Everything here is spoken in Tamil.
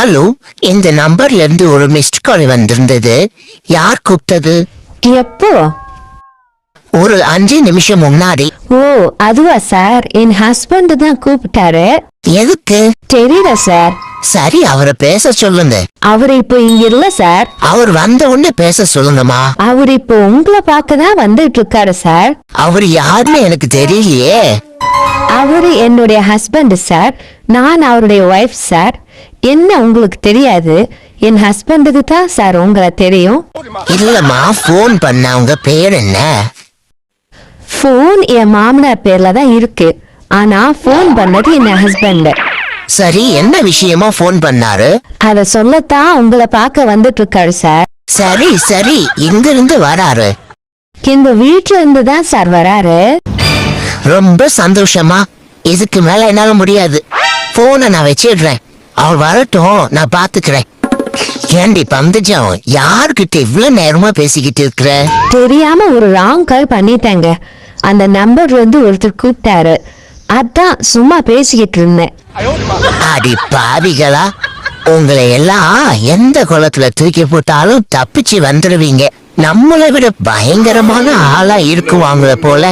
ஹலோ இந்த நம்பர்ல இருந்து ஒரு மிஸ்ட் கால் வந்திருந்தது. யார் கூப்பிட்டது? எப்போ? ஒரு அஞ்சு நிமிஷம் முன்னாடி. ஓ அதுவா சார்? என் ஹஸ்பண்ட் தான் கூப்பிட்டாரு. எதுக்கு? தெரியல சார்? சரி அவரை பேச சொல்லுங்க. அவர் இப்போ இங்க இல்ல சார். அவர் வந்த உடனே பேச சொல்லுங்கம்மா. அவர் இப்போ உங்களை பார்க்க தான் வந்துட்டு இருக்காரு சார். அவர் யாருன்னு எனக்கு தெரியலையே. அவரு என்னுடைய ஹஸ்பண்ட் சார் நான் அவருடைய ஒய்ஃப் சார் என்ன உங்களுக்கு தெரியாது? என் ஹஸ்பண்டுக்கு தான் சார் உங்களை தெரியும். இல்லம்மா ஃபோன் பண்ண உங்க பேர் என்ன? ஃபோன் என் மாமனார் பேர்ல தான் இருக்கு. ஆனா ஃபோன் பண்ணது என் ஹஸ்பண்ட் சரி என்ன விஷயமா ஃபோன் பண்ணாரு? அத சொல்லத்தான் உங்களை பார்க்க வந்துட்டு இருக்காரு சார் சரி சரி இங்க இருந்து வராரு. இந்த வீட்டுல இருந்து தான் சார் வராரு. ரொம்ப சந்தோஷமா. இதுக்கு மேல என்னால முடியாது. போனை நான் வச்சிடுறேன். அவர் வரட்டும் நான் பாத்துக்கிறேன். ஏண்டி பந்தஜம் யார்கிட்ட இவ்வளவு நேரமா பேசிக்கிட்டு இருக்கிற? தெரியாம ஒரு ராங் கால் பண்ணிட்டேங்க. அந்த நம்பர் வந்து ஒருத்தர் கூப்பிட்டாரு. அதான் சும்மா பேசிக்கிட்டு இருந்தேன். அடி பாவிகளா. உங்களை எல்லாம் எந்த குளத்துல தூக்கி போட்டாலும் தப்பிச்சு வந்துடுவீங்க நம்மளை விட பயங்கரமான ஆளா இருக்குவாங்கள போல